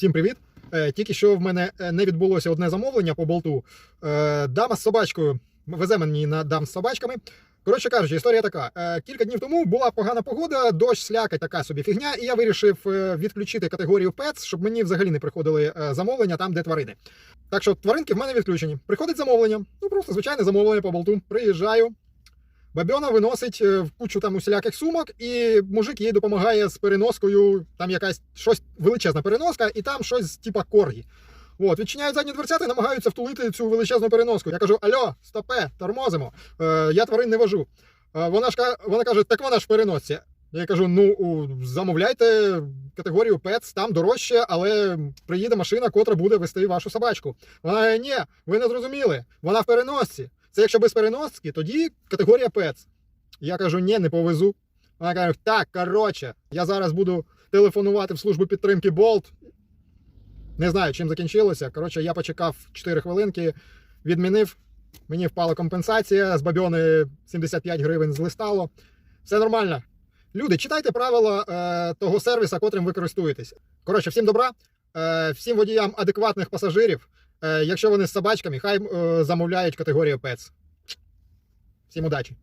Всім привіт! Е, Тільки що в мене е, не відбулося одне замовлення по болту. Е, Дама з собачкою везе мені на дам з собачками. Коротше кажучи, історія така. Кілька днів тому була погана погода, дощ, сляка, така собі фігня, і я вирішив відключити категорію Pets, щоб мені взагалі не приходили замовлення там, де тварини. Так що тваринки в мене відключені. Приходить замовлення. Ну просто звичайне замовлення по болту. Приїжджаю. Бабьона виносить е, в кучу там усіляких сумок, і мужик їй допомагає з переноскою. Там якась щось величезна переноска, і там щось типа коргі. От, відчиняють задні дверцята і намагаються втулити цю величезну переноску. Я кажу: Альо, стопе, тормозимо. Е, я тварин не вожу. Е, вона ж вона каже, так вона ж в переносці. Я кажу: ну замовляйте категорію Pets, там дорожче, але приїде машина, котра буде вести вашу собачку. Вона каже, ні, ви не зрозуміли. Вона в переносці. Це якщо без переноски, тоді категорія Pets. Я кажу, ні, не повезу. Вона каже, так, коротше, я зараз буду телефонувати в службу підтримки Bolt. Не знаю, чим закінчилося. Коротше, я почекав 4 хвилинки, відмінив. Мені впала компенсація, з бабьони 75 гривень злистало. Все нормально. Люди, читайте правила е, того сервіса, котрим ви користуєтесь. Коротше, всім добра, е, всім водіям адекватних пасажирів. Е, якщо вони з собачками, хай е, замовляють категорію пец. Всім удачі!